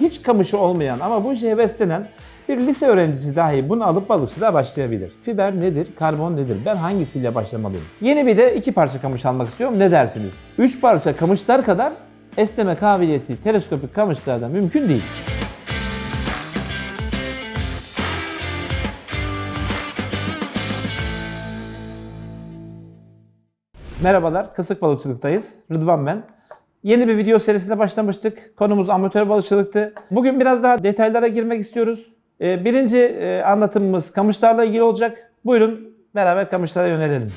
Hiç kamışı olmayan ama bu işe heveslenen bir lise öğrencisi dahi bunu alıp balıkçılığa başlayabilir. Fiber nedir? Karbon nedir? Ben hangisiyle başlamalıyım? Yeni bir de iki parça kamış almak istiyorum. Ne dersiniz? Üç parça kamışlar kadar esneme kabiliyeti teleskopik kamışlarda mümkün değil. Merhabalar, Kısık Balıkçılık'tayız. Rıdvan ben. Yeni bir video serisine başlamıştık. Konumuz amatör balıkçılıktı. Bugün biraz daha detaylara girmek istiyoruz. Ee, Birinci e, anlatımımız kamışlarla ilgili olacak. Buyurun beraber kamışlara yönelelim.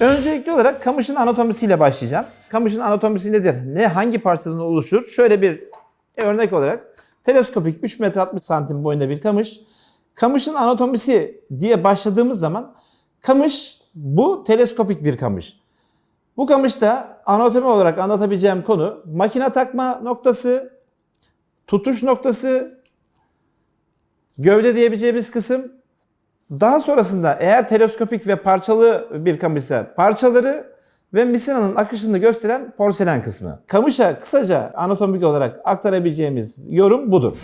Öncelikli olarak kamışın anatomisiyle başlayacağım. Kamışın anatomisi nedir? Ne, hangi parçadan oluşur? Şöyle bir örnek olarak teleskopik 3 metre 60 santim boyunda bir kamış. Kamışın anatomisi diye başladığımız zaman kamış bu teleskopik bir kamış. Bu kamışta anatomi olarak anlatabileceğim konu makine takma noktası, tutuş noktası, gövde diyebileceğimiz kısım. Daha sonrasında eğer teleskopik ve parçalı bir kamışsa parçaları ve misinanın akışını gösteren porselen kısmı. Kamışa kısaca anatomik olarak aktarabileceğimiz yorum budur.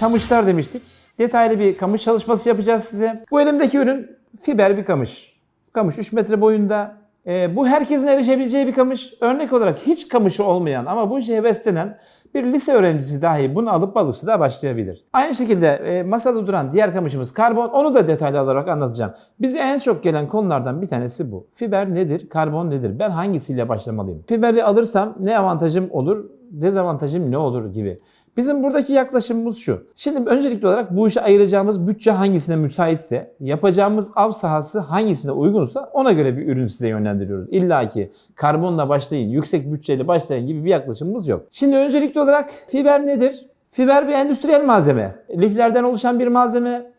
Kamışlar demiştik. Detaylı bir kamış çalışması yapacağız size. Bu elimdeki ürün fiber bir kamış. Kamış 3 metre boyunda. Ee, bu herkesin erişebileceği bir kamış. Örnek olarak hiç kamışı olmayan ama bu işe heveslenen bir lise öğrencisi dahi bunu alıp balıkçılığa başlayabilir. Aynı şekilde e, masada duran diğer kamışımız karbon. Onu da detaylı olarak anlatacağım. Bize en çok gelen konulardan bir tanesi bu. Fiber nedir? Karbon nedir? Ben hangisiyle başlamalıyım? Fiberi alırsam ne avantajım olur? Dezavantajım ne olur gibi. Bizim buradaki yaklaşımımız şu. Şimdi öncelikli olarak bu işe ayıracağımız bütçe hangisine müsaitse, yapacağımız av sahası hangisine uygunsa ona göre bir ürün size yönlendiriyoruz. İlla ki karbonla başlayın, yüksek bütçeyle başlayın gibi bir yaklaşımımız yok. Şimdi öncelikli olarak fiber nedir? Fiber bir endüstriyel malzeme. Liflerden oluşan bir malzeme.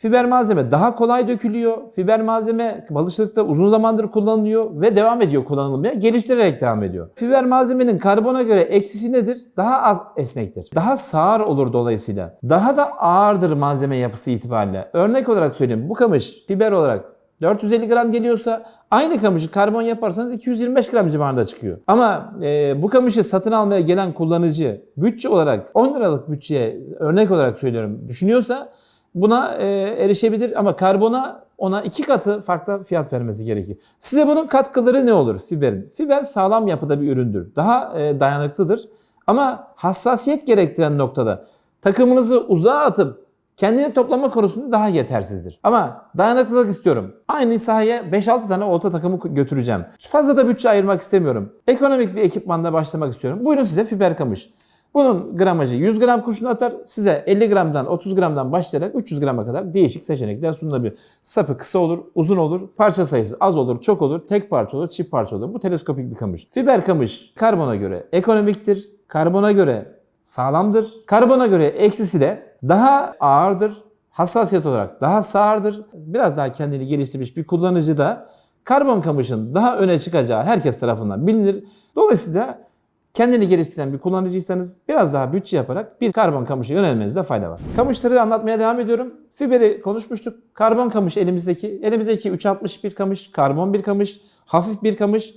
Fiber malzeme daha kolay dökülüyor. Fiber malzeme balıkçılıkta uzun zamandır kullanılıyor ve devam ediyor kullanılmaya. Geliştirerek devam ediyor. Fiber malzemenin karbona göre eksisi nedir? Daha az esnektir. Daha sağır olur dolayısıyla. Daha da ağırdır malzeme yapısı itibariyle. Örnek olarak söyleyeyim. Bu kamış fiber olarak 450 gram geliyorsa aynı kamışı karbon yaparsanız 225 gram civarında çıkıyor. Ama e, bu kamışı satın almaya gelen kullanıcı bütçe olarak 10 liralık bütçeye örnek olarak söylüyorum düşünüyorsa buna e, erişebilir ama karbona ona iki katı farklı fiyat vermesi gerekir. Size bunun katkıları ne olur fiberin? Fiber sağlam yapıda bir üründür. Daha e, dayanıklıdır ama hassasiyet gerektiren noktada takımınızı uzağa atıp kendini toplama konusunda daha yetersizdir. Ama dayanıklılık istiyorum. Aynı sahaya 5-6 tane olta takımı götüreceğim. Fazla da bütçe ayırmak istemiyorum. Ekonomik bir ekipmanda başlamak istiyorum. Buyurun size fiber kamış. Bunun gramajı 100 gram kurşun atar. Size 50 gramdan 30 gramdan başlayarak 300 grama kadar değişik seçenekler sunulabilir. Sapı kısa olur, uzun olur, parça sayısı az olur, çok olur, tek parça olur, çift parça olur. Bu teleskopik bir kamış. Fiber kamış karbona göre ekonomiktir, karbona göre sağlamdır. Karbona göre eksisi de daha ağırdır. Hassasiyet olarak daha sağırdır. Biraz daha kendini geliştirmiş bir kullanıcı da karbon kamışın daha öne çıkacağı herkes tarafından bilinir. Dolayısıyla kendini geliştiren bir kullanıcıysanız biraz daha bütçe yaparak bir karbon kamışa yönelmenizde fayda var. Kamışları anlatmaya devam ediyorum. Fiberi konuşmuştuk. Karbon kamış elimizdeki. Elimizdeki 361 kamış, karbon bir kamış, hafif bir kamış.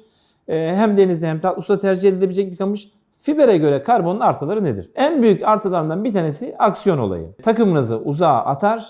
Ee, hem denizde hem tatlı suda tercih edilebilecek bir kamış. Fibere göre karbonun artıları nedir? En büyük artılarından bir tanesi aksiyon olayı. Takımınızı uzağa atar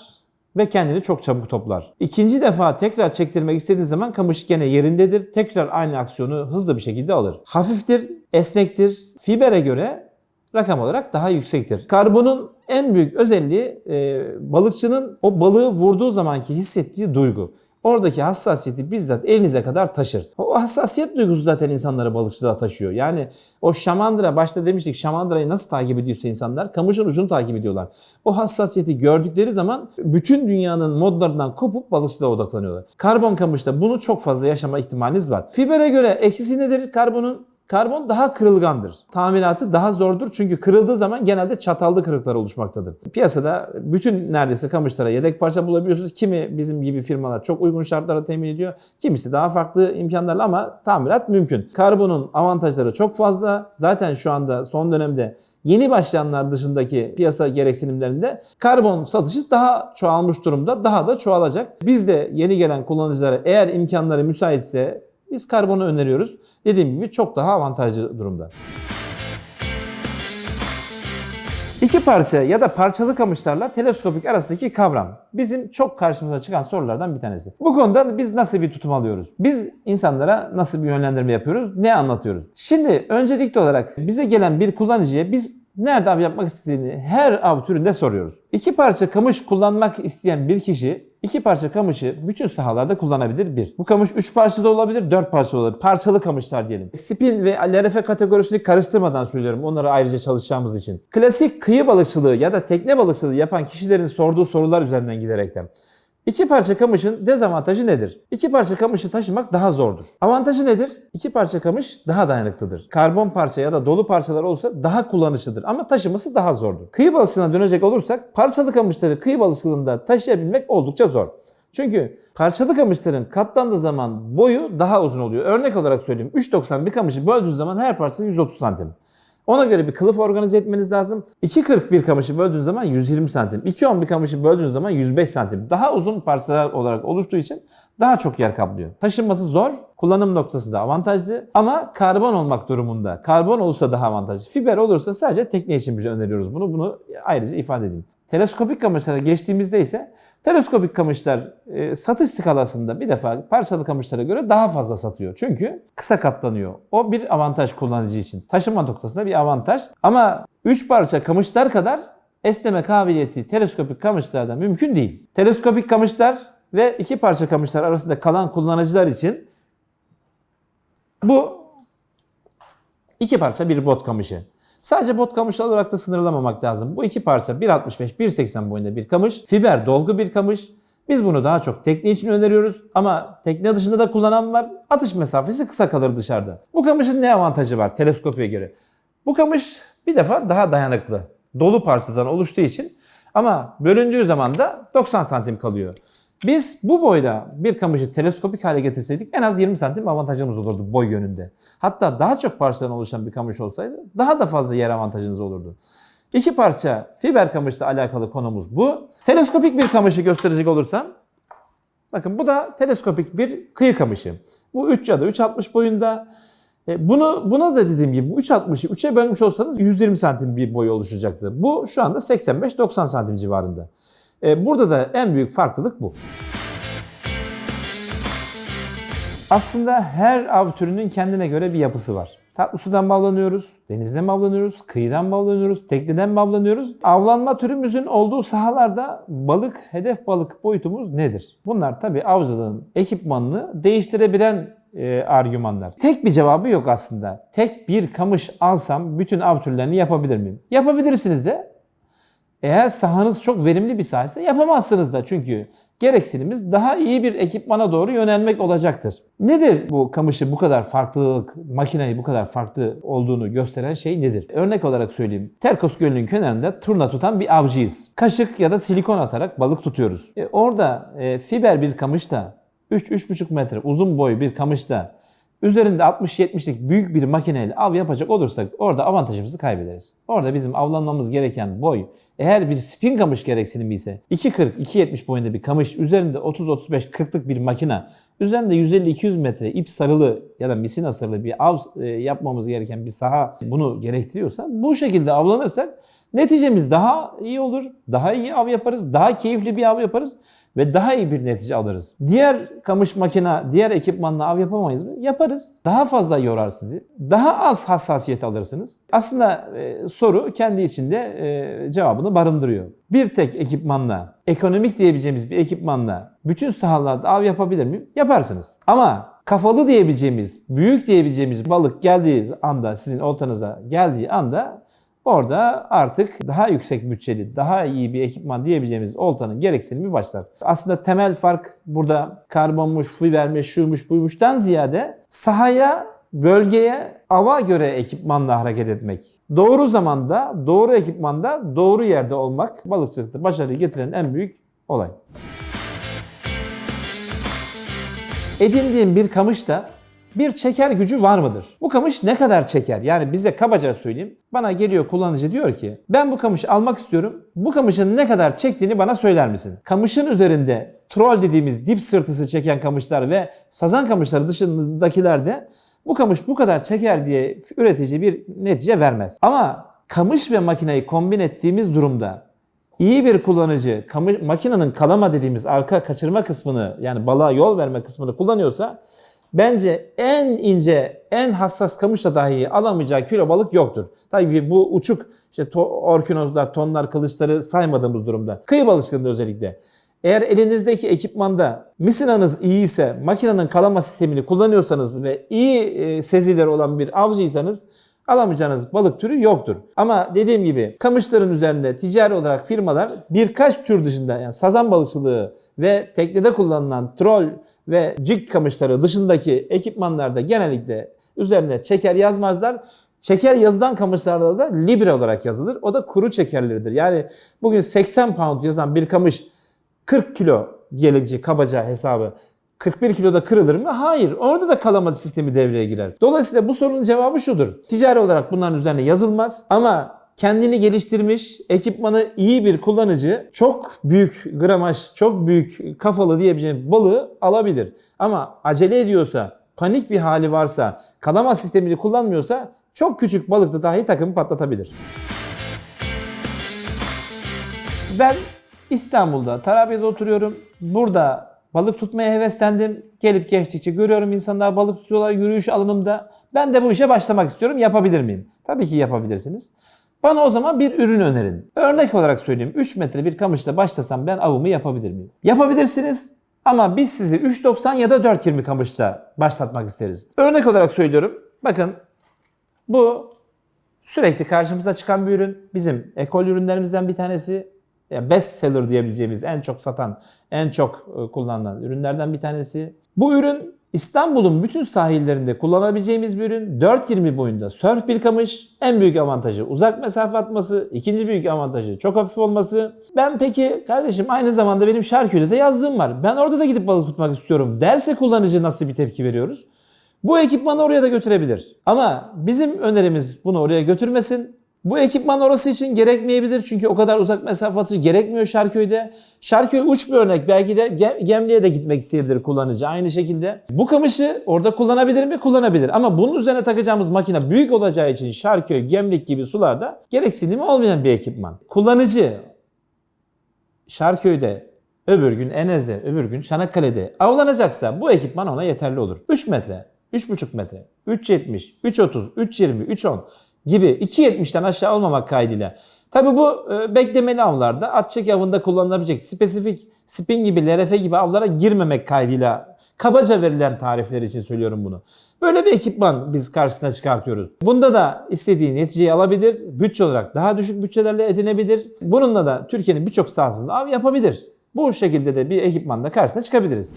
ve kendini çok çabuk toplar. İkinci defa tekrar çektirmek istediğiniz zaman kamış gene yerindedir. Tekrar aynı aksiyonu hızlı bir şekilde alır. Hafiftir, esnektir. Fibere göre rakam olarak daha yüksektir. Karbonun en büyük özelliği e, balıkçının o balığı vurduğu zamanki hissettiği duygu. Oradaki hassasiyeti bizzat elinize kadar taşır. O hassasiyet duygusu zaten insanları balıkçılığa taşıyor. Yani o şamandıra, başta demiştik şamandırayı nasıl takip ediyorsa insanlar, kamışın ucunu takip ediyorlar. O hassasiyeti gördükleri zaman bütün dünyanın modlarından kopup balıkçılığa odaklanıyorlar. Karbon kamışta bunu çok fazla yaşama ihtimaliniz var. Fibere göre eksisi nedir karbonun? Karbon daha kırılgandır. Tamiratı daha zordur çünkü kırıldığı zaman genelde çatallı kırıklar oluşmaktadır. Piyasada bütün neredeyse kamışlara yedek parça bulabiliyorsunuz. Kimi bizim gibi firmalar çok uygun şartlara temin ediyor. Kimisi daha farklı imkanlarla ama tamirat mümkün. Karbonun avantajları çok fazla. Zaten şu anda son dönemde yeni başlayanlar dışındaki piyasa gereksinimlerinde karbon satışı daha çoğalmış durumda. Daha da çoğalacak. Biz de yeni gelen kullanıcılara eğer imkanları müsaitse Biz karbonu öneriyoruz. Dediğim gibi çok daha avantajlı durumda. İki parça ya da parçalı kamışlarla teleskopik arasındaki kavram bizim çok karşımıza çıkan sorulardan bir tanesi. Bu konuda biz nasıl bir tutum alıyoruz? Biz insanlara nasıl bir yönlendirme yapıyoruz? Ne anlatıyoruz? Şimdi öncelikli olarak bize gelen bir kullanıcıya biz nerede av yapmak istediğini her av türünde soruyoruz. İki parça kamış kullanmak isteyen bir kişi iki parça kamışı bütün sahalarda kullanabilir bir. Bu kamış üç parçada olabilir, dört parçada olabilir. Parçalı kamışlar diyelim. Spin ve LRF kategorisini karıştırmadan söylüyorum onları ayrıca çalışacağımız için. Klasik kıyı balıkçılığı ya da tekne balıkçılığı yapan kişilerin sorduğu sorular üzerinden giderekten. İki parça kamışın dezavantajı nedir? İki parça kamışı taşımak daha zordur. Avantajı nedir? İki parça kamış daha dayanıklıdır. Karbon parça ya da dolu parçalar olsa daha kullanışlıdır ama taşıması daha zordur. Kıyı balıkçılığına dönecek olursak parçalı kamışları kıyı balıkçılığında taşıyabilmek oldukça zor. Çünkü parçalı kamışların katlandığı zaman boyu daha uzun oluyor. Örnek olarak söyleyeyim 3.90 bir kamışı böldüğünüz zaman her parçası 130 santim. Ona göre bir kılıf organize etmeniz lazım. 2.40 bir kamışı böldüğünüz zaman 120 santim. 2.10 bir kamışı böldüğünüz zaman 105 santim. Daha uzun parçalar olarak oluştuğu için daha çok yer kaplıyor. Taşınması zor, kullanım noktasında avantajlı ama karbon olmak durumunda. Karbon olursa daha avantajlı. Fiber olursa sadece tekne için biz öneriyoruz bunu. Bunu ayrıca ifade edeyim. Teleskopik kamışlara geçtiğimizde ise teleskopik kamışlar e, satış skalasında bir defa parçalı kamışlara göre daha fazla satıyor. Çünkü kısa katlanıyor. O bir avantaj kullanıcı için. Taşıma noktasında bir avantaj. Ama 3 parça kamışlar kadar esneme kabiliyeti teleskopik kamışlarda mümkün değil. Teleskopik kamışlar ve iki parça kamışlar arasında kalan kullanıcılar için bu iki parça bir bot kamışı. Sadece bot kamışı olarak da sınırlamamak lazım. Bu iki parça 1.65 1.80 boyunda bir kamış. Fiber dolgu bir kamış. Biz bunu daha çok tekne için öneriyoruz ama tekne dışında da kullanan var. Atış mesafesi kısa kalır dışarıda. Bu kamışın ne avantajı var teleskopiye göre? Bu kamış bir defa daha dayanıklı. Dolu parçadan oluştuğu için ama bölündüğü zaman da 90 santim kalıyor. Biz bu boyda bir kamışı teleskopik hale getirseydik en az 20 santim avantajımız olurdu boy yönünde. Hatta daha çok parçadan oluşan bir kamış olsaydı daha da fazla yer avantajınız olurdu. İki parça fiber kamışla alakalı konumuz bu. Teleskopik bir kamışı gösterecek olursam Bakın bu da teleskopik bir kıyı kamışı. Bu 3 ya da 3.60 boyunda. E, Bunu buna da dediğim gibi bu 3.60'ı 3'e bölmüş olsanız 120 santim bir boy oluşacaktı. Bu şu anda 85-90 santim civarında. E, Burada da en büyük farklılık bu. Aslında her av türünün kendine göre bir yapısı var. Tatlı sudan mı avlanıyoruz, denizden mi avlanıyoruz, kıyıdan mı avlanıyoruz, tekneden mi avlanıyoruz? Avlanma türümüzün olduğu sahalarda balık, hedef balık boyutumuz nedir? Bunlar tabii avcılığın ekipmanını değiştirebilen e, argümanlar. Tek bir cevabı yok aslında. Tek bir kamış alsam bütün av türlerini yapabilir miyim? Yapabilirsiniz de eğer sahanız çok verimli bir saha ise yapamazsınız da çünkü gereksinimiz daha iyi bir ekipmana doğru yönelmek olacaktır. Nedir bu kamışı bu kadar farklılık, makineyi bu kadar farklı olduğunu gösteren şey nedir? Örnek olarak söyleyeyim. Terkos Gölü'nün kenarında turna tutan bir avcıyız. Kaşık ya da silikon atarak balık tutuyoruz. E, orada e, fiber bir kamışta 3-3,5 metre uzun boy bir kamışta üzerinde 60-70'lik büyük bir makineyle av yapacak olursak orada avantajımızı kaybederiz. Orada bizim avlanmamız gereken boy eğer bir spin kamış gereksinimi ise 2.40-2.70 boyunda bir kamış üzerinde 30-35-40'lık bir makine üzerinde 150-200 metre ip sarılı ya da misina sarılı bir av e, yapmamız gereken bir saha bunu gerektiriyorsa bu şekilde avlanırsak neticemiz daha iyi olur. Daha iyi av yaparız. Daha keyifli bir av yaparız ve daha iyi bir netice alırız. Diğer kamış makine, diğer ekipmanla av yapamayız mı? Yaparız. Daha fazla yorar sizi. Daha az hassasiyet alırsınız. Aslında e, soru kendi içinde e, cevabını barındırıyor. Bir tek ekipmanla, ekonomik diyebileceğimiz bir ekipmanla bütün sahalarda av yapabilir miyim? Yaparsınız. Ama kafalı diyebileceğimiz, büyük diyebileceğimiz balık geldiği anda, sizin oltanıza geldiği anda Orada artık daha yüksek bütçeli, daha iyi bir ekipman diyebileceğimiz oltanın gereksinimi başlar. Aslında temel fark burada karbonmuş, fibermiş, şuymuş, buymuştan ziyade sahaya, bölgeye, ava göre ekipmanla hareket etmek. Doğru zamanda, doğru ekipmanda, doğru yerde olmak balıkçılıkta başarıyı getiren en büyük olay. Edindiğim bir kamış da bir çeker gücü var mıdır? Bu kamış ne kadar çeker? Yani bize kabaca söyleyeyim. Bana geliyor kullanıcı diyor ki ben bu kamışı almak istiyorum. Bu kamışın ne kadar çektiğini bana söyler misin? Kamışın üzerinde troll dediğimiz dip sırtısı çeken kamışlar ve sazan kamışları dışındakilerde bu kamış bu kadar çeker diye üretici bir netice vermez. Ama kamış ve makineyi kombin ettiğimiz durumda iyi bir kullanıcı kamış, makinenin kalama dediğimiz arka kaçırma kısmını yani balığa yol verme kısmını kullanıyorsa bence en ince, en hassas kamışla dahi alamayacağı kilo balık yoktur. Tabii bu uçuk işte to, orkinozlar, tonlar, kılıçları saymadığımız durumda. Kıyı balıkçılığında özellikle. Eğer elinizdeki ekipmanda misinanız iyi ise, makinenin kalama sistemini kullanıyorsanız ve iyi e, sezileri olan bir avcıysanız alamayacağınız balık türü yoktur. Ama dediğim gibi kamışların üzerinde ticari olarak firmalar birkaç tür dışında yani sazan balıkçılığı ve teknede kullanılan troll ve jig kamışları dışındaki ekipmanlarda genellikle üzerine çeker yazmazlar. Çeker yazılan kamışlarda da libre olarak yazılır. O da kuru çekerleridir. Yani bugün 80 pound yazan bir kamış 40 kilo diyelim ki kabaca hesabı 41 kiloda kırılır mı? Hayır. Orada da kalama sistemi devreye girer. Dolayısıyla bu sorunun cevabı şudur. Ticari olarak bunların üzerine yazılmaz ama kendini geliştirmiş, ekipmanı iyi bir kullanıcı çok büyük gramaj, çok büyük kafalı diyebileceğim balığı alabilir. Ama acele ediyorsa, panik bir hali varsa, kalama sistemini kullanmıyorsa çok küçük balıkta dahi takımı patlatabilir. Ben İstanbul'da, Tarabya'da oturuyorum. Burada balık tutmaya heveslendim. Gelip geçtikçe görüyorum insanlar balık tutuyorlar yürüyüş alanımda. Ben de bu işe başlamak istiyorum. Yapabilir miyim? Tabii ki yapabilirsiniz. Bana o zaman bir ürün önerin. Örnek olarak söyleyeyim. 3 metre bir kamışla başlasam ben avımı yapabilir miyim? Yapabilirsiniz ama biz sizi 3.90 ya da 4.20 kamışla başlatmak isteriz. Örnek olarak söylüyorum. Bakın bu sürekli karşımıza çıkan bir ürün. Bizim ekol ürünlerimizden bir tanesi. Best seller diyebileceğimiz en çok satan, en çok e, kullanılan ürünlerden bir tanesi. Bu ürün İstanbul'un bütün sahillerinde kullanabileceğimiz bir ürün. 4.20 boyunda sörf bir kamış. En büyük avantajı uzak mesafe atması. İkinci büyük avantajı çok hafif olması. Ben peki kardeşim aynı zamanda benim Şarköy'de yazdığım var. Ben orada da gidip balık tutmak istiyorum derse kullanıcı nasıl bir tepki veriyoruz? Bu ekipmanı oraya da götürebilir. Ama bizim önerimiz bunu oraya götürmesin. Bu ekipman orası için gerekmeyebilir çünkü o kadar uzak mesafe atışı gerekmiyor Şarköy'de. Şarköy uç bir örnek belki de Gemli'ye de gitmek isteyebilir kullanıcı aynı şekilde. Bu kamışı orada kullanabilir mi? Kullanabilir. Ama bunun üzerine takacağımız makine büyük olacağı için Şarköy, Gemlik gibi sularda gereksinimi olmayan bir ekipman. Kullanıcı Şarköy'de öbür gün Enez'de, öbür gün Çanakkale'de avlanacaksa bu ekipman ona yeterli olur. 3 metre, 3,5 metre, 3.70, 3.30, 3.20, 3.10 gibi 2.70'ten aşağı olmamak kaydıyla. Tabi bu e, beklemeli avlarda at çek avında kullanılabilecek spesifik spin gibi, LRF gibi avlara girmemek kaydıyla kabaca verilen tarifler için söylüyorum bunu. Böyle bir ekipman biz karşısına çıkartıyoruz. Bunda da istediği neticeyi alabilir. Bütçe olarak daha düşük bütçelerle edinebilir. Bununla da Türkiye'nin birçok sahasında av yapabilir. Bu şekilde de bir ekipmanla karşısına çıkabiliriz.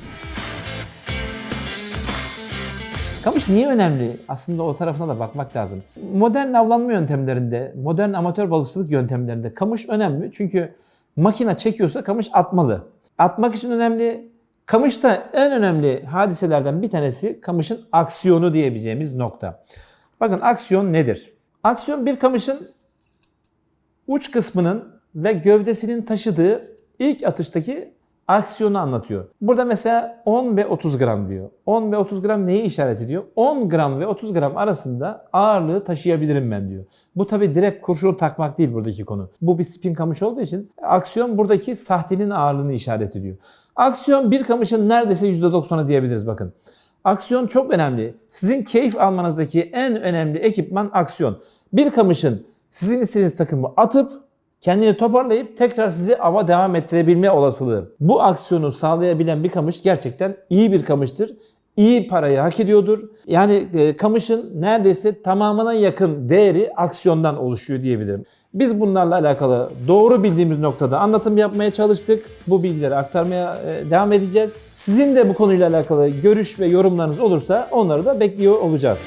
Kamış niye önemli? Aslında o tarafına da bakmak lazım. Modern avlanma yöntemlerinde, modern amatör balıkçılık yöntemlerinde kamış önemli. Çünkü makine çekiyorsa kamış atmalı. Atmak için önemli. Kamışta en önemli hadiselerden bir tanesi kamışın aksiyonu diyebileceğimiz nokta. Bakın aksiyon nedir? Aksiyon bir kamışın uç kısmının ve gövdesinin taşıdığı ilk atıştaki aksiyonu anlatıyor. Burada mesela 10 ve 30 gram diyor. 10 ve 30 gram neyi işaret ediyor? 10 gram ve 30 gram arasında ağırlığı taşıyabilirim ben diyor. Bu tabi direkt kurşun takmak değil buradaki konu. Bu bir spin kamış olduğu için aksiyon buradaki sahtenin ağırlığını işaret ediyor. Aksiyon bir kamışın neredeyse %90'ı diyebiliriz bakın. Aksiyon çok önemli. Sizin keyif almanızdaki en önemli ekipman aksiyon. Bir kamışın sizin istediğiniz takımı atıp kendini toparlayıp tekrar sizi ava devam ettirebilme olasılığı. Bu aksiyonu sağlayabilen bir kamış gerçekten iyi bir kamıştır. İyi parayı hak ediyordur. Yani e, kamışın neredeyse tamamına yakın değeri aksiyondan oluşuyor diyebilirim. Biz bunlarla alakalı doğru bildiğimiz noktada anlatım yapmaya çalıştık. Bu bilgileri aktarmaya e, devam edeceğiz. Sizin de bu konuyla alakalı görüş ve yorumlarınız olursa onları da bekliyor olacağız.